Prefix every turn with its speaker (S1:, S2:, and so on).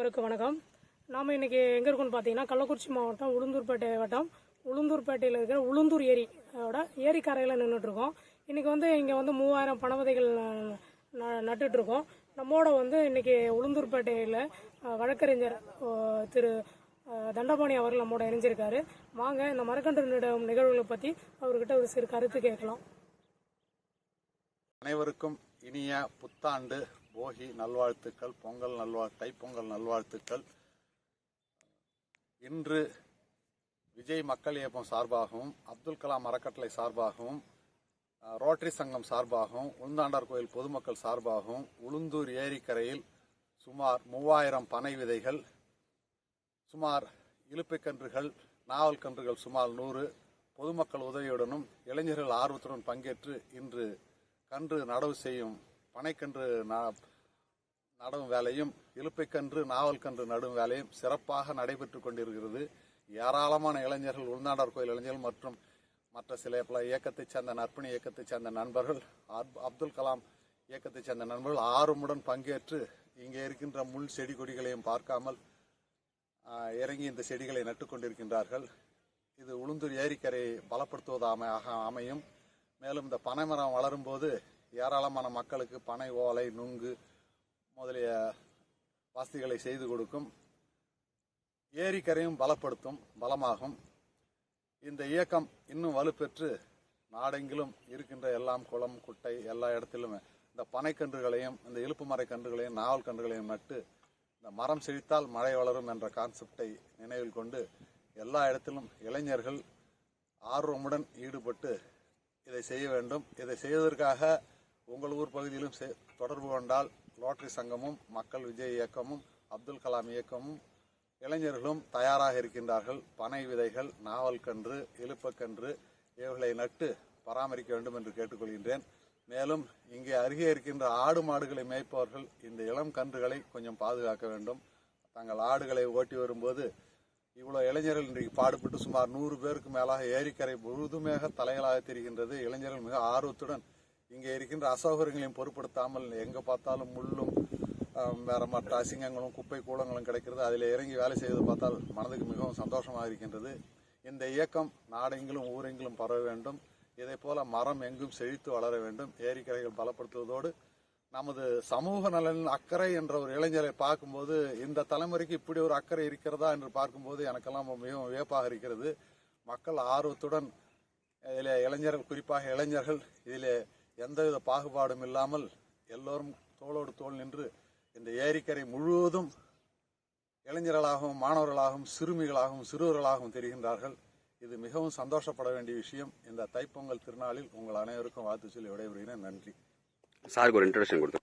S1: அனைவருக்கும் வணக்கம். நாம் இன்னைக்கு எங்கே இருக்கோம்னு பார்த்தீங்கன்னா கள்ளக்குறிச்சி மாவட்டம் உளுந்தூர்பேட்டை வட்டம். உளுந்தூர்பேட்டையில் இருக்கிற உளுந்தூர் ஏரி அதோட ஏரிக்கரையில் நின்றுட்டுருக்கோம் இன்றைக்கி வந்து இங்கே வந்து மூவாயிரம் பணவதைகள் ந- நட்டுட்ருக்கோம் நம்மோட வந்து இன்னைக்கு உளுந்தூர்பேட்டையில் வழக்கறிஞர் திரு தண்டபாணி அவர்கள் நம்மோட இணைஞ்சிருக்காரு. வாங்க இந்த மரக்கன்று நிகழ்வுகளை பற்றி அவர்கிட்ட ஒரு சிறு கருத்து கேட்கலாம்.
S2: அனைவருக்கும் இனிய புத்தாண்டு. போகி நல்வாழ்த்துக்கள் பொங்கல் நல்வாழ் தைப்பொங்கல் நல்வாழ்த்துக்கள். இன்று விஜய் மக்கள் இயக்கம் சார்பாகவும் அப்துல் கலாம் அறக்கட்டளை சார்பாகவும் ரோட்டரி சங்கம் சார்பாகவும் உளுந்தாண்டார் கோயில் பொதுமக்கள் சார்பாகவும் உளுந்தூர் ஏரிக்கரையில் சுமார் மூவாயிரம் பனை விதைகள் சுமார் இலுப்பைக்கன்றுகள் நாவல் கன்றுகள் சுமார் நூறு பொதுமக்கள் உதவியுடனும் இளைஞர்கள் ஆர்வத்துடன் பங்கேற்று இன்று கன்று நடவு செய்யும் பனைக்கன்று நடும் வேலையும் இழுப்பைக்கன்று நாவல் கன்று நடும் வேலையும் சிறப்பாக நடைபெற்றுக் கொண்டிருக்கிறது. ஏராளமான இளைஞர்கள் உள்நாடார் கோயில் இளைஞர்கள் மற்றும் மற்ற சில பல இயக்கத்தைச் சேர்ந்த நற்பணி இயக்கத்தைச் சேர்ந்த நண்பர்கள் அப்- அப்துல் கலாம் இயக்கத்தைச் சேர்ந்த நண்பர்கள் ஆர்வமுடன் பங்கேற்று இங்கே இருக்கின்ற முள் செடி கொடிகளையும் பார்க்காமல் இறங்கி இந்த செடிகளை நட்டுக்கொண்டிருக்கின்றார்கள் இது உளுந்தூர் ஏரிக்கரையை பலப்படுத்துவதாக அமையும். மேலும் இந்த பனைமரம் வளரும்போது ஏராளமான மக்களுக்கு பனை ஓலை நுங்கு முதலிய வசதிகளை செய்து கொடுக்கும். ஏரிக்கரையும் பலப்படுத்தும் பலமாகும். இந்த இயக்கம் இன்னும் வலுப்பெற்று நாடெங்கிலும் இருக்கின்ற எல்லாம் குளம் குட்டை எல்லா இடத்திலும் இந்த பனைக்கன்றுகளையும் இந்த இழுப்பு மரக் கன்றுகளையும் நாவல் கன்றுகளையும் நட்டு இந்த மரம் செழித்தால் மழை வளரும் என்ற கான்செப்டை நினைவில் கொண்டு எல்லா இடத்திலும் இளைஞர்கள் ஆர்வமுடன் ஈடுபட்டு இதை செய்ய வேண்டும். இதை செய்வதற்காக உங்கள் ஊர் பகுதியிலும் செ- தொடர்பு கொண்டால் ரோட்டரி சங்கமும் மக்கள் விஜய் இயக்கமும் அப்துல் கலாம் இயக்கமும் இளைஞர்களும் தயாராக இருக்கின்றார்கள். பனை விதைகள் நாவல் கன்று இழுப்பக்கன்று இவைகளை நட்டு பராமரிக்க வேண்டும் என்று கேட்டுக்கொள்கின்றேன். மேலும் இங்கே அருகே இருக்கின்ற ஆடு மாடுகளை மேய்ப்பவர்கள் இந்த இளம் கன்றுகளை கொஞ்சம் பாதுகாக்க வேண்டும். தங்கள் ஆடுகளை ஓட்டி வரும்போது இவ்வளோ இளைஞர்கள் இன்றைக்கு பாடுபட்டு சுமார் நூறு பேருக்கு மேலாக ஏரிக்கரை முழுதுமாக தலைகளாக தெரிகின்றது. இளைஞர்கள் மிக ஆர்வத்துடன் இங்கே இருக்கின்ற அசௌகரியங்களையும் பொருட்படுத்தாமல் எங்கே பார்த்தாலும் முள்ளும் வேற மற்ற அசிங்கங்களும் குப்பை கூலங்களும் கிடைக்கிறது. அதில் இறங்கி வேலை செய்வது பார்த்தால் மனதுக்கு மிகவும் சந்தோஷமாக இருக்கின்றது. இந்த இயக்கம் நாடெங்கிலும் ஊரெங்கிலும் பரவ வேண்டும். இதே போல மரம் எங்கும் செழித்து வளர வேண்டும். ஏரிக்கரைகள் பலப்படுத்துவதோடு நமது சமூக நலன் அக்கறை என்ற ஒரு இளைஞரை பார்க்கும்போது இந்த தலைமுறைக்கு இப்படி ஒரு அக்கறை இருக்கிறதா என்று பார்க்கும்போது எனக்கெல்லாம் மிகவும் வியப்பாக இருக்கிறது. மக்கள் ஆர்வத்துடன் இதில் இளைஞர்கள் குறிப்பாக இளைஞர்கள் இதில் எந்தவித பாகுபாடும் இல்லாமல் எல்லோரும் தோளோடு தோள் நின்று இந்த ஏரிக்கரை முழுவதும் இளைஞர்களாகவும் மாணவர்களாகவும் சிறுமிகளாகவும் சிறுவர்களாகவும் தெரிகின்றார்கள். இது மிகவும் சந்தோஷப்பட வேண்டிய விஷயம். இந்த தைப்பொங்கல் திருநாளில் உங்கள் அனைவருக்கும் வாழ்த்து சொல்லி விடைபெறுகிறேன். நன்றி.
S3: சாருக்கு ஒரு இன்ட்ரடக்ஷன் கொடுத்து